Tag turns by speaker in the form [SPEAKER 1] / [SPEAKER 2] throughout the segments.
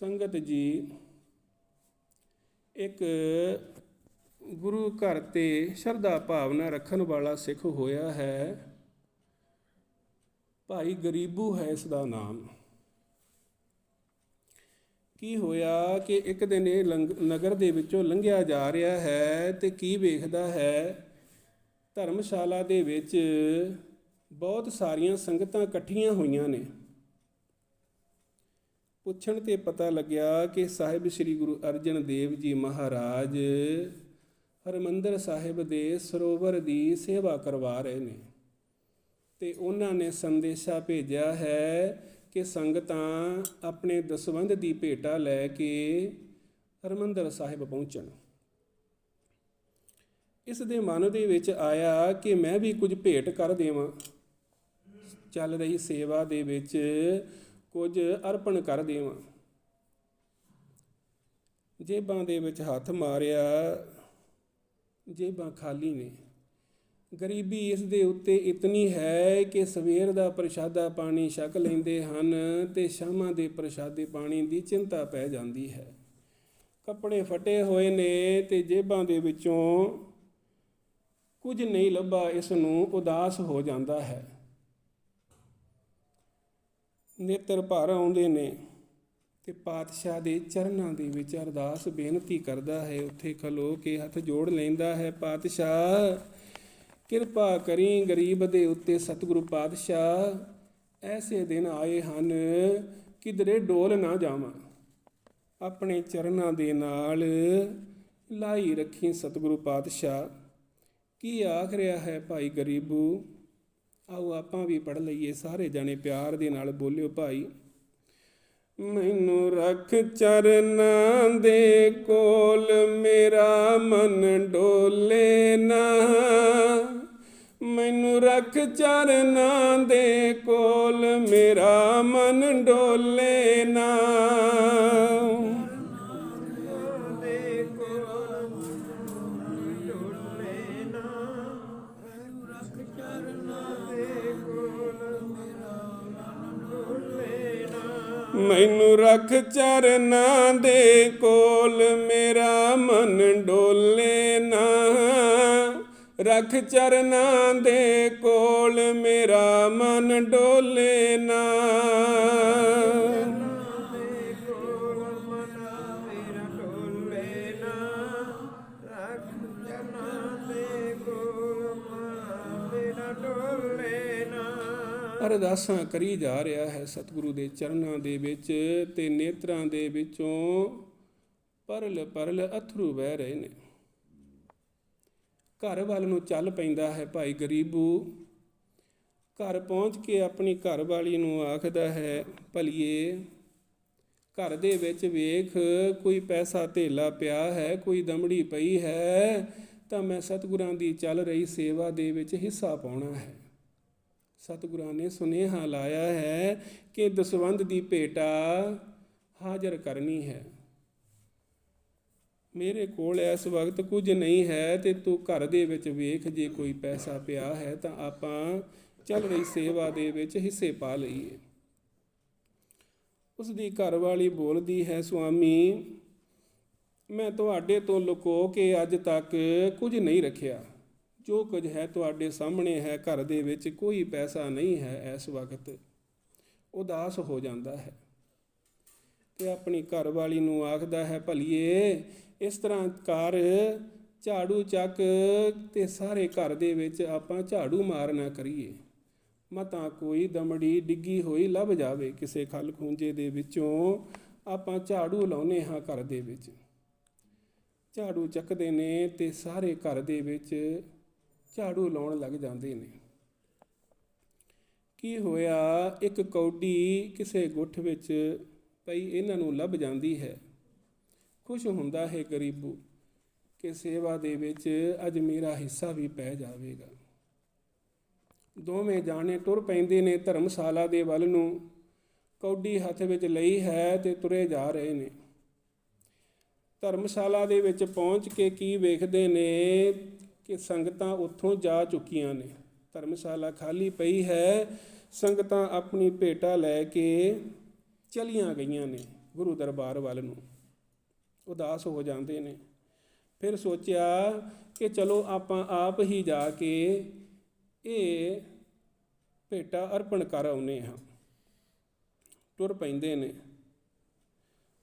[SPEAKER 1] ਸੰਗਤ ਜੀ, ਇੱਕ ਗੁਰੂ ਘਰ ਤੇ ਸ਼ਰਧਾ ਭਾਵਨਾ ਰੱਖਣ ਵਾਲਾ ਸਿੱਖ ਹੋਇਆ ਹੈ। ਭਾਈ ਗਰੀਬੂ ਹੈ ਇਸ ਦਾ ਨਾਮ। ਕੀ ਹੋਇਆ ਕਿ ਇੱਕ ਦਿਨ ਇਹ ਲੰਗ- ਨਗਰ ਦੇ ਵਿੱਚੋਂ ਲੰਘਿਆ ਜਾ ਰਿਹਾ ਹੈ ਤੇ ਕੀ ਵੇਖਦਾ ਹੈ? ਧਰਮਸ਼ਾਲਾ ਦੇ ਵਿੱਚ ਬਹੁਤ ਸਾਰੀਆਂ ਸੰਗਤਾਂ ਇਕੱਠੀਆਂ ਹੋਈਆਂ ਨੇ। ਪੁੱਛਣ ਤੇ ਪਤਾ ਲੱਗਿਆ ਕਿ ਸਾਹਿਬ ਸ੍ਰੀ ਗੁਰੂ ਅਰਜਨ ਦੇਵ ਜੀ ਮਹਾਰਾਜ ਹਰਮੰਦਰ ਸਾਹਿਬ ਦੇ ਸਰੋਵਰ ਦੀ ਸੇਵਾ ਕਰਵਾ ਰਹੇ ਨੇ ਤੇ ਉਹਨਾਂ ਨੇ ਸੰਦੇਸ਼ਾ ਭੇਜਿਆ ਹੈ ਕਿ ਸੰਗਤਾਂ ਆਪਣੇ ਦਸਵੰਧ ਦੀ ਭੇਟਾ ਲੈ ਕੇ ਹਰਮੰਦਰ ਸਾਹਿਬ ਪਹੁੰਚਣ। ਇਸ ਦੇ ਮਨ ਦੇ ਵਿੱਚ ਆਇਆ ਕਿ ਮੈਂ ਵੀ ਕੁਝ ਭੇਟ ਕਰ ਦੇਵਾਂ। ਚੱਲ ਰਹੀ ਸੇਵਾ ਦੇ ਵਿੱਚ ਕੁਝ ਅਰਪਣ ਕਰ ਦੇਵਾਂ। ਜੇਬਾਂ ਦੇ ਵਿੱਚ ਹੱਥ ਮਾਰਿਆ, ਜੇਬਾਂ ਖਾਲੀ ਨੇ। ਗਰੀਬੀ ਇਸ ਦੇ ਉੱਤੇ ਇਤਨੀ ਹੈ ਕਿ ਸਵੇਰ ਦਾ ਪ੍ਰਸ਼ਾਦਾ ਪਾਣੀ ਛਕ ਲੈਂਦੇ ਹਨ ਤੇ ਸ਼ਾਮਾਂ ਦੇ ਪ੍ਰਸ਼ਾਦੇ ਪਾਣੀ ਦੀ ਚਿੰਤਾ ਪੈ ਜਾਂਦੀ ਹੈ। ਕੱਪੜੇ ਫਟੇ ਹੋਏ ਨੇ ਤੇ ਜੇਬਾਂ ਦੇ ਵਿੱਚੋਂ ਕੁਝ ਨਹੀਂ ਲੱਭਾ, ਇਸ ਨੂੰ ਉਦਾਸ ਹੋ ਜਾਂਦਾ ਹੈ। ਨੇਤਰ ਭਰ ਆਉਂਦੇ ਨੇ ਤੇ ਪਾਤਸ਼ਾਹ ਦੇ ਚਰਨਾਂ ਦੇ ਵਿੱਚ ਅਰਦਾਸ ਬੇਨਤੀ ਕਰਦਾ ਹੈ, ਉੱਥੇ ਖਲੋ ਕੇ ਹੱਥ ਜੋੜ ਲੈਂਦਾ ਹੈ, ਪਾਤਸ਼ਾਹ, ਕਿਰਪਾ ਕਰੀ ਗਰੀਬ ਦੇ ਉੱਤੇ ਸਤਿਗੁਰੂ ਪਾਤਸ਼ਾਹ। ਐਸੇ ਦਿਨ ਆਏ ਹਨ ਕਿਧਰੇ ਡੋਲ ਨਾ ਜਾਵਾਂ। ਆਪਣੇ ਚਰਨਾਂ ਦੇ ਨਾਲ ਲਾਈ ਰੱਖੀ ਸਤਿਗੁਰੂ ਪਾਤਸ਼ਾਹ। ਕੀ ਆਖ ਰਿਹਾ ਹੈ ਭਾਈ ਗਰੀਬੂ? ਆਓ ਆਪਾਂ ਵੀ ਪੜ ਲਈਏ, ਸਾਰੇ ਜਾਣੇ ਪਿਆਰ ਦੇ ਨਾਲ ਬੋਲਿਓ ਭਾਈ। ਮੈਨੂੰ ਰੱਖ ਚਰਨਾਂ ਦੇ ਕੋਲ, ਮੇਰਾ ਮਨ ਡੋਲੇ ਨਾ। ਮੈਨੂੰ ਰੱਖ ਚਰਨਾਂ ਦੇ ਕੋਲ, ਮੇਰਾ ਮਨ ਡੋਲੇ ਨਾ। ਮੈਨੂੰ ਰੱਖ ਚਰਨਾਂ ਦੇ ਕੋਲ, ਮੇਰਾ ਮਨ ਡੋਲੇ ਨਾ। ਰੱਖ ਚਰਨਾਂ ਦੇ ਕੋਲ, ਮੇਰਾ ਮਨ ਡੋਲੇ ਨਾ। ਅਰਦਾਸਾਂ ਕਰੀ ਜਾ ਰਿਹਾ ਹੈ ਸਤਿਗੁਰੂ ਦੇ ਚਰਨਾਂ ਦੇ ਵਿੱਚ ਤੇ ਨੇਤਰਾਂ ਦੇ ਵਿੱਚੋਂ ਪਰਲ ਪਰਲ ਅਥਰੂ ਵਹਿ ਰਹੇ ਨੇ। ਘਰ ਵੱਲ ਨੂੰ ਚੱਲ ਪੈਂਦਾ ਹੈ ਭਾਈ ਗਰੀਬੂ। ਘਰ ਪਹੁੰਚ ਕੇ ਆਪਣੀ ਘਰ ਵਾਲੀ ਨੂੰ ਆਖਦਾ ਹੈ, ਭਲੀਏ, ਘਰ ਦੇ ਵਿੱਚ ਵੇਖ, ਕੋਈ ਪੈਸਾ ਧੇਲਾ ਪਿਆ ਹੈ, ਕੋਈ ਦਮੜੀ ਪਈ ਹੈ, ਤਾਂ ਮੈਂ ਸਤਿਗੁਰਾਂ ਦੀ ਚੱਲ ਰਹੀ ਸੇਵਾ ਦੇ ਵਿੱਚ ਹਿੱਸਾ ਪਾਉਣਾ ਹੈ। ਸਤਿਗੁਰਾਂ ਨੇ ਸੁਨੇਹਾ ਲਾਇਆ ਹੈ ਕਿ ਦਸਵੰਧ ਦੀ ਭੇਟਾ ਹਾਜ਼ਰ ਕਰਨੀ ਹੈ। ਮੇਰੇ ਕੋਲ ਇਸ ਵਕਤ ਕੁਝ ਨਹੀਂ ਹੈ ਤੇ ਤੂੰ ਘਰ ਦੇ ਵਿੱਚ ਵੇਖ, ਜੇ ਕੋਈ ਪੈਸਾ ਪਿਆ ਹੈ ਤਾਂ ਆਪਾਂ ਚੱਲ ਰਹੀ ਸੇਵਾ ਦੇ ਵਿੱਚ ਹਿੱਸੇ ਪਾ ਲਈਏ। ਉਸ ਦੀ ਘਰ ਵਾਲੀ ਬੋਲਦੀ ਹੈ, ਸੁਆਮੀ, ਮੈਂ ਤੁਹਾਡੇ ਤੋਂ ਲੁਕੋ ਕੇ ਅੱਜ ਤੱਕ ਕੁਝ ਨਹੀਂ ਰੱਖਿਆ। ਜੋ ਕੁਝ ਹੈ ਤੁਹਾਡੇ ਸਾਹਮਣੇ ਹੈ, ਘਰ ਦੇ ਵਿੱਚ ਕੋਈ ਪੈਸਾ ਨਹੀਂ ਹੈ ਇਸ ਵਕਤ। ਉਦਾਸ ਹੋ ਜਾਂਦਾ ਹੈ ਤੇ ਆਪਣੀ ਘਰ ਵਾਲੀ ਨੂੰ ਆਖਦਾ ਹੈ, ਭਲੀਏ, ਇਸ ਤਰ੍ਹਾਂ ਕਰ, ਝਾੜੂ ਚੱਕ ਤੇ ਸਾਰੇ ਘਰ ਦੇ ਵਿੱਚ ਆਪਾਂ ਝਾੜੂ ਮਾਰਨਾ ਕਰੀਏ। ਮਤਾ ਕੋਈ ਦਮੜੀ ਡਿੱਗੀ ਹੋਈ ਲੱਭ ਜਾਵੇ। ਕਿਸੇ ਖਲ ਖੂੰਜੇ ਦੇ ਵਿੱਚੋਂ ਆਪਾਂ ਝਾੜੂ ਲਾਉਨੇ ਹਾਂ ਘਰ ਦੇ ਵਿੱਚ। ਝਾੜੂ ਚੱਕਦੇ ਨੇ ਤੇ ਸਾਰੇ ਘਰ ਦੇ ਵਿੱਚ ਝਾੜੂ ਲਾਉਣ ਲੱਗ ਜਾਂਦੇ ਨੇ। ਕੀ ਹੋਇਆ, ਇੱਕ ਕੌਡੀ ਕਿਸੇ ਗੁੱਠ ਵਿੱਚ ਪਈ ਇਹਨਾਂ ਨੂੰ ਲੱਭ ਜਾਂਦੀ ਹੈ। ਖੁਸ਼ ਹੁੰਦਾ ਹੈ ਗਰੀਬੂ ਕਿ ਸੇਵਾ ਦੇ ਵਿੱਚ ਅੱਜ ਮੇਰਾ ਹਿੱਸਾ ਵੀ ਪੈ ਜਾਵੇਗਾ। ਦੋਵੇਂ ਜਾਣੇ ਤੁਰ ਪੈਂਦੇ ਨੇ ਧਰਮਸ਼ਾਲਾ ਦੇ ਵੱਲ ਨੂੰ। ਕੌਡੀ ਹੱਥ ਵਿੱਚ ਲਈ ਹੈ ਤੇ ਤੁਰੇ ਜਾ ਰਹੇ ਨੇ। ਧਰਮਸ਼ਾਲਾ ਦੇ ਵਿੱਚ ਪਹੁੰਚ ਕੇ ਕੀ ਵੇਖਦੇ ਨੇ ਕਿ ਸੰਗਤਾਂ ਉੱਥੋਂ ਜਾ ਚੁੱਕੀਆਂ ਨੇ। ਧਰਮਸ਼ਾਲਾ ਖਾਲੀ ਪਈ ਹੈ, ਸੰਗਤਾਂ ਆਪਣੀ ਭੇਟਾ ਲੈ ਕੇ ਚਲੀਆਂ ਗਈਆਂ ਨੇ ਗੁਰੂ ਦਰਬਾਰ ਵੱਲ ਨੂੰ। ਉਦਾਸ ਹੋ ਜਾਂਦੇ ਨੇ। ਫਿਰ ਸੋਚਿਆ ਕਿ ਚਲੋ ਆਪਾਂ ਆਪ ਹੀ ਜਾ ਕੇ ਇਹ ਭੇਟਾ ਅਰਪਣ ਕਰ ਆਉਨੇ ਹਾਂ। ਤੁਰ ਪੈਂਦੇ ਨੇ।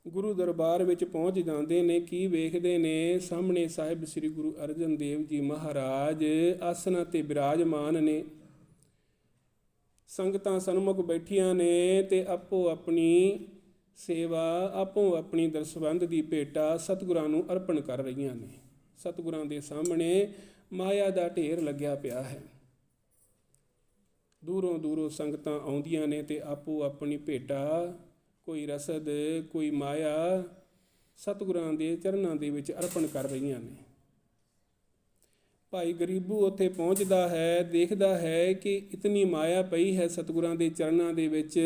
[SPEAKER 1] ਗੁਰੂ ਦਰਬਾਰ ਵਿੱਚ ਪਹੁੰਚ ਜਾਂਦੇ ਨੇ, ਕੀ ਵੇਖਦੇ ਨੇ? ਸਾਹਮਣੇ ਸਾਹਿਬ ਸ੍ਰੀ ਗੁਰੂ ਅਰਜਨ ਦੇਵ ਜੀ ਮਹਾਰਾਜ ਆਸਨਾਂ ਤੇ ਬਿਰਾਜਮਾਨ ਨੇ। ਸੰਗਤਾਂ ਸਨਮੁਖ ਬੈਠੀਆਂ ਨੇ ਤੇ ਆਪੋ ਆਪਣੀ ਸੇਵਾ, ਆਪੋ ਆਪਣੀ ਦਰਸਬੰਦ ਦੀ ਭੇਟਾ ਸਤਿਗੁਰਾਂ ਨੂੰ ਅਰਪਣ ਕਰ ਰਹੀਆਂ ਨੇ। ਸਤਿਗੁਰਾਂ ਦੇ ਸਾਹਮਣੇ ਮਾਇਆ ਦਾ ਢੇਰ ਲੱਗਿਆ ਪਿਆ ਹੈ। ਦੂਰੋਂ ਦੂਰੋਂ ਸੰਗਤਾਂ ਆਉਂਦੀਆਂ ਨੇ ਤੇ ਆਪੋ ਆਪਣੀ ਭੇਟਾ ਕੋਈ ਰਸਦ, ਕੋਈ ਮਾਇਆ ਸਤਿਗੁਰਾਂ ਦੇ ਚਰਨਾਂ ਦੇ ਵਿੱਚ ਅਰਪਣ ਕਰ ਰਹੀਆਂ ਨੇ। ਭਾਈ ਗਰੀਬੂ ਉੱਥੇ ਪਹੁੰਚਦਾ ਹੈ, ਦੇਖਦਾ ਹੈ ਕਿ ਇਤਨੀ ਮਾਇਆ ਪਈ ਹੈ ਸਤਿਗੁਰਾਂ ਦੇ ਚਰਨਾਂ ਦੇ ਵਿੱਚ।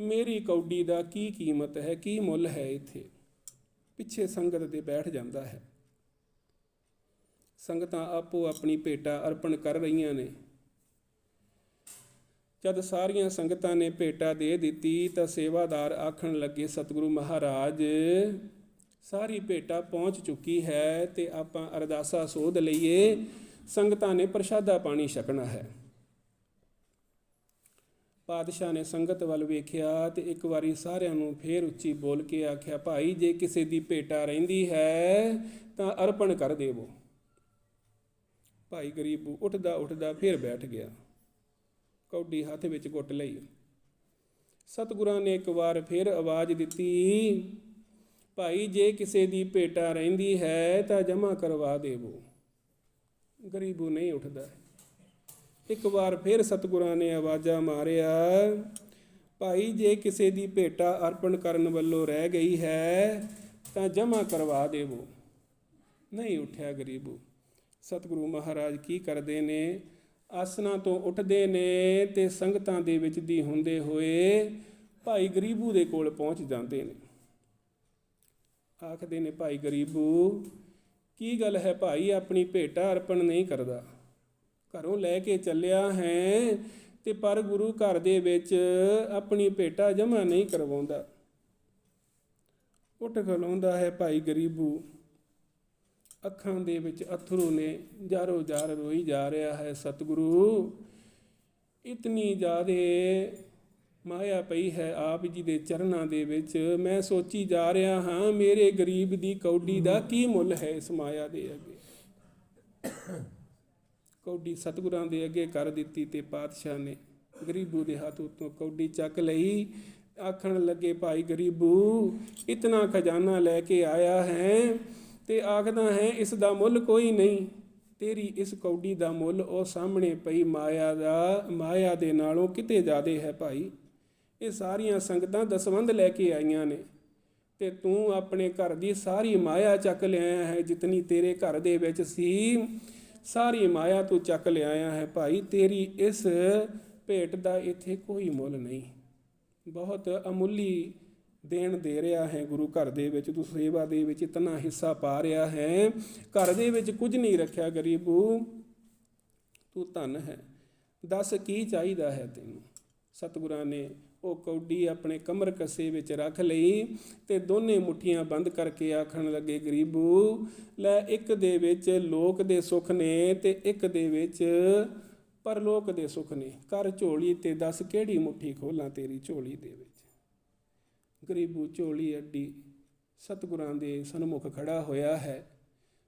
[SPEAKER 1] ਮੇਰੀ ਕੌਡੀ ਦਾ ਕੀ ਕੀਮਤ ਹੈ, ਕੀ ਮੁੱਲ ਹੈ ਇੱਥੇ? ਪਿੱਛੇ ਸੰਗਤ ਤੇ ਬੈਠ ਜਾਂਦਾ ਹੈ। ਸੰਗਤਾਂ ਆਪੋ ਆਪਣੀ ਭੇਟਾ ਅਰਪਣ ਕਰ ਰਹੀਆਂ ਨੇ। ਜਦ ਸਾਰੀਆਂ ਸੰਗਤਾਂ ਨੇ ਭੇਟਾ ਦੇ ਦਿੱਤੀ ਤਾਂ ਸੇਵਾਦਾਰ ਆਖਣ ਲੱਗੇ, ਸਤਿਗੁਰੂ ਮਹਾਰਾਜ, ਸਾਰੀ ਭੇਟਾ ਪਹੁੰਚ ਚੁੱਕੀ ਹੈ ਤੇ ਆਪਾਂ ਅਰਦਾਸਾ ਸੋਧ ਲਈਏ। ਸੰਗਤਾਂ ਨੇ ਪ੍ਰਸ਼ਾਦਾ ਪਾਣੀ ਛਕਣਾ ਹੈ। ਪਾਤਸ਼ਾਹ ਨੇ ਸੰਗਤ ਵੱਲ ਵੇਖਿਆ ਤੇ ਇੱਕ ਵਾਰੀ ਸਾਰਿਆਂ ਨੂੰ ਫੇਰ ਉੱਚੀ ਬੋਲ ਕੇ ਆਖਿਆ, ਭਾਈ, ਜੇ ਕਿਸੇ ਦੀ ਭੇਟਾ ਰਹਿੰਦੀ ਹੈ ਤਾਂ ਅਰਪਣ ਕਰ ਦੇਵੋ। ਭਾਈ ਗਰੀਬ ਉੱਠਦਾ ਉੱਠਦਾ ਫੇਰ ਬੈਠ ਗਿਆ। ਕੌਡੀ ਹੱਥ ਵਿੱਚ ਘੁੱਟ ਲਈ। ਸਤਿਗੁਰਾਂ ਨੇ ਇੱਕ ਵਾਰ ਫਿਰ ਆਵਾਜ਼ ਦਿੱਤੀ, ਭਾਈ, ਜੇ ਕਿਸੇ ਦੀ ਭੇਟਾ ਰਹਿੰਦੀ ਹੈ ਤਾਂ ਜਮ੍ਹਾਂ ਕਰਵਾ ਦੇਵੋ। ਗਰੀਬੂ ਨਹੀਂ ਉੱਠਦਾ ਇੱਕ ਵਾਰ ਫਿਰ ਸਤਿਗੁਰਾਂ ਨੇ ਆਵਾਜ਼ਾਂ ਮਾਰਿਆ, ਭਾਈ, ਜੇ ਕਿਸੇ ਦੀ ਭੇਟਾ ਅਰਪਣ ਕਰਨ ਵੱਲੋਂ ਰਹਿ ਗਈ ਹੈ ਤਾਂ ਜਮ੍ਹਾਂ ਕਰਵਾ ਦੇਵੋ ਨਹੀਂ ਉੱਠਿਆ ਗਰੀਬੂ। ਸਤਿਗੁਰੂ ਮਹਾਰਾਜ ਕੀ ਕਰਦੇ ਨੇ? ਆਸਨਾਂ ਤੋਂ ਉੱਠਦੇ ਨੇ ਤੇ ਸੰਗਤਾਂ ਦੇ ਵਿੱਚ ਦੀ ਹੁੰਦੇ ਹੋਏ ਭਾਈ ਗਰੀਬੂ ਦੇ ਕੋਲ ਪਹੁੰਚ ਜਾਂਦੇ ਨੇ। ਆਖਦੇ ਨੇ, ਭਾਈ ਗਰੀਬੂ, ਕੀ ਗੱਲ ਹੈ ਭਾਈ? ਆਪਣੀ ਭੇਟਾ ਅਰਪਣ ਨਹੀਂ ਕਰਦਾ। ਘਰੋਂ ਲੈ ਕੇ ਚੱਲਿਆ ਹੈ ਤੇ ਪਰ ਗੁਰੂ ਘਰ ਦੇ ਵਿੱਚ ਆਪਣੀ ਭੇਟਾ ਜਮ੍ਹਾਂ ਨਹੀਂ ਕਰਵਾਉਂਦਾ। ਉੱਠ ਖਲੋਂਦਾ ਹੈ ਭਾਈ ਗਰੀਬੂ। ਅੱਖਾਂ ਦੇ ਵਿੱਚ ਅਥਰੂ ਨੇ, ਜਾਰੋ ਜਾਰ ਰੋਈ ਜਾ ਰਿਹਾ ਹੈ ਸਤਿਗੁਰੂ। ਇਤਨੀ ਜ਼ਿਆਦੇ ਮਾਇਆ ਪਈ ਹੈ ਆਪ ਜੀ ਦੇ ਚਰਨਾਂ ਦੇ ਵਿੱਚ। ਮੈਂ ਸੋਚੀ ਜਾ ਰਿਹਾ ਹਾਂ, ਮੇਰੇ ਗਰੀਬ ਦੀ ਕੌਡੀ ਦਾ ਕੀ ਮੁੱਲ ਹੈ ਇਸ ਮਾਇਆ ਦੇ ਅੱਗੇ? ਕੌਡੀ ਸਤਿਗੁਰਾਂ ਦੇ ਅੱਗੇ ਕਰ ਦਿੱਤੀ ਤੇ ਪਾਤਸ਼ਾਹ ਨੇ ਗਰੀਬੂ ਦੇ ਹੱਥ ਉਤੋਂ ਕੌਡੀ ਚੱਕ ਲਈ। ਆਖਣ ਲੱਗੇ, ਭਾਈ ਗਰੀਬੂ, ਇਤਨਾ ਖਜ਼ਾਨਾ ਲੈ ਕੇ ਆਇਆ ਹੈ ਤੇ ਆਖਦਾ ਹੈ, ਇਸ ਦਾ ਮੁੱਲ ਕੋਈ ਨਹੀਂ। ਤੇਰੀ ਇਸ ਕੌਡੀ ਦਾ ਮੁੱਲ ਉਹ ਸਾਹਮਣੇ ਪਈ ਮਾਇਆ ਦਾ, ਮਾਇਆ ਦੇ ਨਾਲੋਂ ਕਿਤੇ ਜ਼ਿਆਦੇ ਹੈ ਭਾਈ। ਇਹ ਸਾਰੀਆਂ ਸੰਗਤਾਂ ਦਸਵੰਦ ਲੈ ਕੇ ਆਈਆਂ ਨੇ। ਤੇ ਤੂੰ ਆਪਣੇ ਘਰ ਦੀ ਸਾਰੀ ਮਾਇਆ ਚੱਕ ਲਿਆਇਆ ਹੈ, ਜਿਤਨੀ ਤੇਰੇ ਘਰ ਦੇ ਵਿੱਚ ਸੀ। ਸਾਰੀ ਮਾਇਆ ਤੂੰ ਚੱਕ ਲਿਆਇਆ ਹੈ ਭਾਈ। ਤੇਰੀ ਇਸ ਭੇਟ ਦਾ ਇੱਥੇ ਕੋਈ ਮੁੱਲ ਨਹੀਂ। ਬਹੁਤ ਅਮੁੱਲੀ ਦੇਣ ਦੇ ਰਿਹਾ ਹੈ ਗੁਰੂ ਘਰ ਦੇ ਵਿੱਚ, ਤੂੰ ਸੇਵਾ ਦੇ ਵਿੱਚ ਇਤਨਾ ਹਿੱਸਾ ਪਾ ਰਿਹਾ ਹੈ। ਘਰ ਦੇ ਵਿੱਚ ਕੁਝ ਨਹੀਂ ਰੱਖਿਆ ਗਰੀਬੂ, ਤੂੰ ਧਨ ਹੈ। ਦੱਸ ਕੀ ਚਾਹੀਦਾ ਹੈ ਤੈਨੂੰ? ਸਤਿਗੁਰਾਂ ਨੇ ਉਹ ਕੌਡੀ ਆਪਣੇ ਕਮਰ ਕਸੇ ਵਿੱਚ ਰੱਖ ਲਈ ਤੇ ਦੋਨੇ ਮੁਠੀਆਂ ਬੰਦ ਕਰਕੇ ਆਖਣ ਲੱਗੇ, ਗਰੀਬੂ, ਲੈ ਇੱਕ ਦੇ ਵਿੱਚ ਲੋਕ ਦੇ ਸੁੱਖ ਨੇ ਤੇ ਇੱਕ ਦੇ ਵਿੱਚ ਪਰਲੋਕ ਦੇ ਸੁੱਖ ਨੇ। ਕਰ ਝੋਲੀ ਤੇ ਦੱਸ ਕਿਹੜੀ ਮੁਠੀ ਖੋਲਾਂ ਤੇਰੀ ਝੋਲੀ ਦੇ ਵਿੱਚ? ਗਰੀਬੂ ਝੋਲੀ ਅੱਡੀ ਸਤਿਗੁਰਾਂ ਦੇ ਸਨਮੁਖ ਖੜਾ ਹੋਇਆ ਹੈ।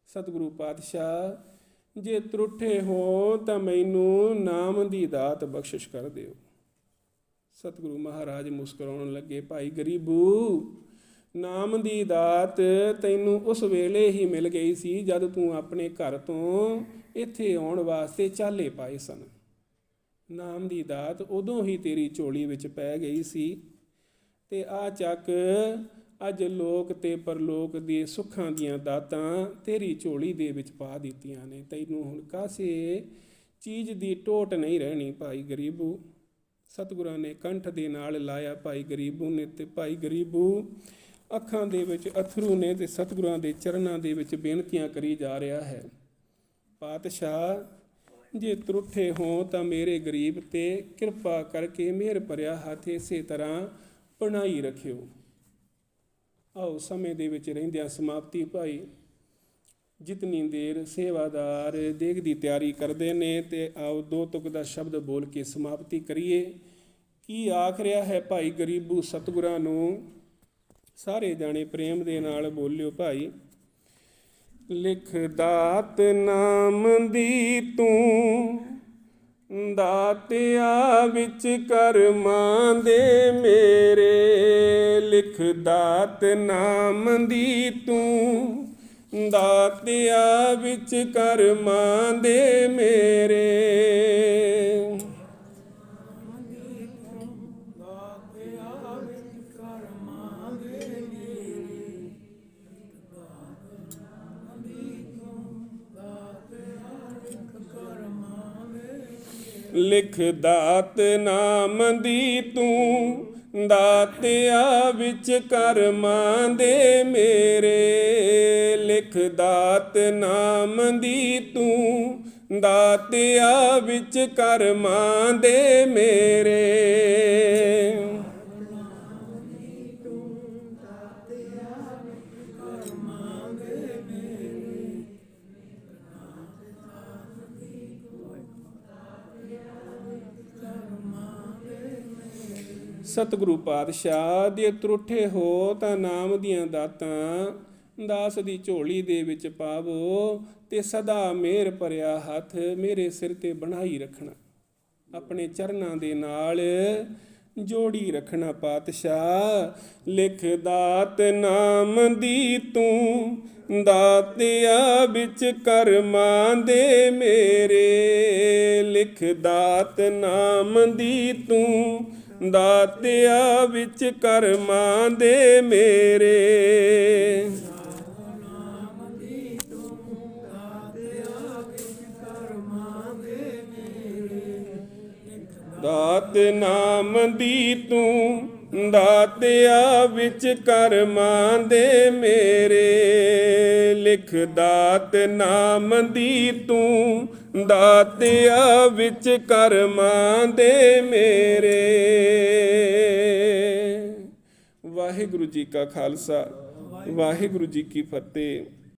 [SPEAKER 1] ਸਤਿਗੁਰੂ ਪਾਤਸ਼ਾਹ, ਜੇ ਤਰੁੱਠੇ ਹੋ ਤਾਂ ਮੈਨੂੰ ਨਾਮ ਦੀ ਦਾਤ ਬਖਸ਼ਿਸ਼ ਕਰ ਦਿਓ। ਸਤਿਗੁਰੂ ਮਹਾਰਾਜ ਮੁਸਕਰਾਉਣ ਲੱਗੇ, ਭਾਈ ਗਰੀਬੂ, ਨਾਮ ਦੀ ਦਾਤ ਤੈਨੂੰ ਉਸ ਵੇਲੇ ਹੀ ਮਿਲ ਗਈ ਸੀ ਜਦ ਤੂੰ ਆਪਣੇ ਘਰ ਤੋਂ ਇੱਥੇ ਆਉਣ ਵਾਸਤੇ ਚਾਲੇ ਪਾਏ ਸਨ। ਨਾਮ ਦੀ ਦਾਤ ਉਦੋਂ ਹੀ ਤੇਰੀ ਝੋਲੀ ਵਿੱਚ ਪੈ ਗਈ ਸੀ ਤੇ ਆ ਚੱਕ, ਅੱਜ ਲੋਕ ਤੇ ਪਰਲੋਕ ਦੇ ਸੁੱਖਾਂ ਦੀਆਂ ਦਾਤਾਂ ਤੇਰੀ ਝੋਲੀ ਦੇ ਵਿੱਚ ਪਾ ਦਿੱਤੀਆਂ ਨੇ। ਤੈਨੂੰ ਹੁਣ ਕਾਸੇ ਚੀਜ਼ ਦੀ ਟੋਟ ਨਹੀਂ ਰਹਿਣੀ ਭਾਈ ਗਰੀਬੂ। ਸਤਿਗੁਰਾਂ ਨੇ ਕੰਠ ਦੇ ਨਾਲ ਲਾਇਆ ਭਾਈ ਗਰੀਬੂ ਨੇ ਤੇ ਭਾਈ ਗਰੀਬੂ, ਅੱਖਾਂ ਦੇ ਵਿੱਚ ਅਥਰੂ ਨੇ ਤੇ ਸਤਿਗੁਰਾਂ ਦੇ ਚਰਨਾਂ ਦੇ ਵਿੱਚ ਬੇਨਤੀਆਂ ਕਰੀ ਜਾ ਰਿਹਾ ਹੈ। ਪਾਤਸ਼ਾਹ, ਜੇ ਤਰੁੱਠੇ ਹੋ ਤਾਂ ਮੇਰੇ ਗਰੀਬ ਤੇ ਕਿਰਪਾ ਕਰਕੇ ਮਿਹਰ ਭਰਿਆ ਹੱਥ ਇਸੇ ਤਰ੍ਹਾਂ ਬਣਾਈ ਰੱਖਿਓ। ਆਓ ਸਮੇਂ ਦੇ ਵਿੱਚ ਰਹਿੰਦਿਆਂ ਸਮਾਪਤੀ ਭਾਈ। ਜਿਤਨੀ ਦੇਰ ਸੇਵਾਦਾਰ ਦੇਗ ਦੀ ਤਿਆਰੀ ਕਰਦੇ ਨੇ ਤੇ ਆਓ ਦੋ ਤੁਕ ਦਾ ਸ਼ਬਦ ਬੋਲ ਕੇ ਸਮਾਪਤੀ ਕਰੀਏ। ਕੀ ਆਖ ਰਿਹਾ ਹੈ ਭਾਈ ਗਰੀਬੂ ਸਤਿਗੁਰਾਂ ਨੂੰ? ਸਾਰੇ ਜਾਣੇ ਪ੍ਰੇਮ ਦੇ ਨਾਲ ਬੋਲਿਓ ਭਾਈ। ਲਿਖ ਦਾਤ ਨਾਮ ਦੀ ਤੂੰ ਦਾਤਿਆ ਵਿੱਚ ਕਰਮਾਂ ਦੇ ਮੇਰੇ, ਲਿਖ ਦਾਤ ਨਾਮ ਦੀ ਤੂੰ। ਦਾਤਿਆ ਵਿੱਚ ਕਰਮਾਂ ਦੇ ਮੇਰੇ ਲਿਖ ਦਾਤ ਨਾਮ ਦੀ ਤੂੰ, ਦਾਤਿਆ ਵਿੱਚ ਕਰਮਾਂ ਦੇ ਮੇਰੇ। ਲਿਖ ਦਾਤ ਨਾਮ ਦੀ ਤੂੰ, ਦਾਤਿਆ ਵਿੱਚ ਕਰਮਾਂ ਦੇ ਮੇਰੇ। ਸਤਿਗੁਰੂ ਪਾਤਸ਼ਾਹ ਦੇ ਤਰੁੱਠੇ ਹੋ ਤਾਂ ਨਾਮ ਦੀਆਂ ਦਾਤਾਂ ਦਾਸ ਦੀ ਝੋਲੀ ਦੇ ਵਿੱਚ ਪਾਵੋ ਤੇ ਸਦਾ ਮੇਰ ਭਰਿਆ ਹੱਥ ਮੇਰੇ ਸਿਰ ਤੇ ਬਣਾਈ ਰੱਖਣਾ। ਆਪਣੇ ਚਰਨਾਂ ਦੇ ਨਾਲ ਜੋੜੀ ਰੱਖਣਾ ਪਾਤਸ਼ਾਹ। ਲਿਖ ਦਾਤ ਨਾਮ ਦੀ ਤੂੰ ਦਾਤਿਆ ਵਿੱਚ ਕਰਮਾਂ ਦੇ ਮੇਰੇ। ਲਿਖ ਦਾਤ ਨਾਮ ਦੀ ਤੂੰ ਦਾਤਿਆ ਵਿੱਚ ਕਰਮਾਂ ਦੇ ਮੇਰੇ। ਦਾਤ ਨਾਮ ਦੀ ਤੂੰ ਦਾਤਿਆ ਵਿੱਚ ਕਰਮਾਂ ਦੇ ਮੇਰੇ। ਲਿਖ ਦਾਤ ਨਾਮ ਦੀ ਤੂੰ ਦਾਤਿਆ ਵਿੱਚ ਕਰਮਾਂ ਦੇ ਮੇਰੇ। ਵਾਹਿਗੁਰੂ ਜੀ ਕਾ ਖਾਲਸਾ ਵਾਹਿਗੁਰੂ ਜੀ ਕੀ ਫਤਿਹ।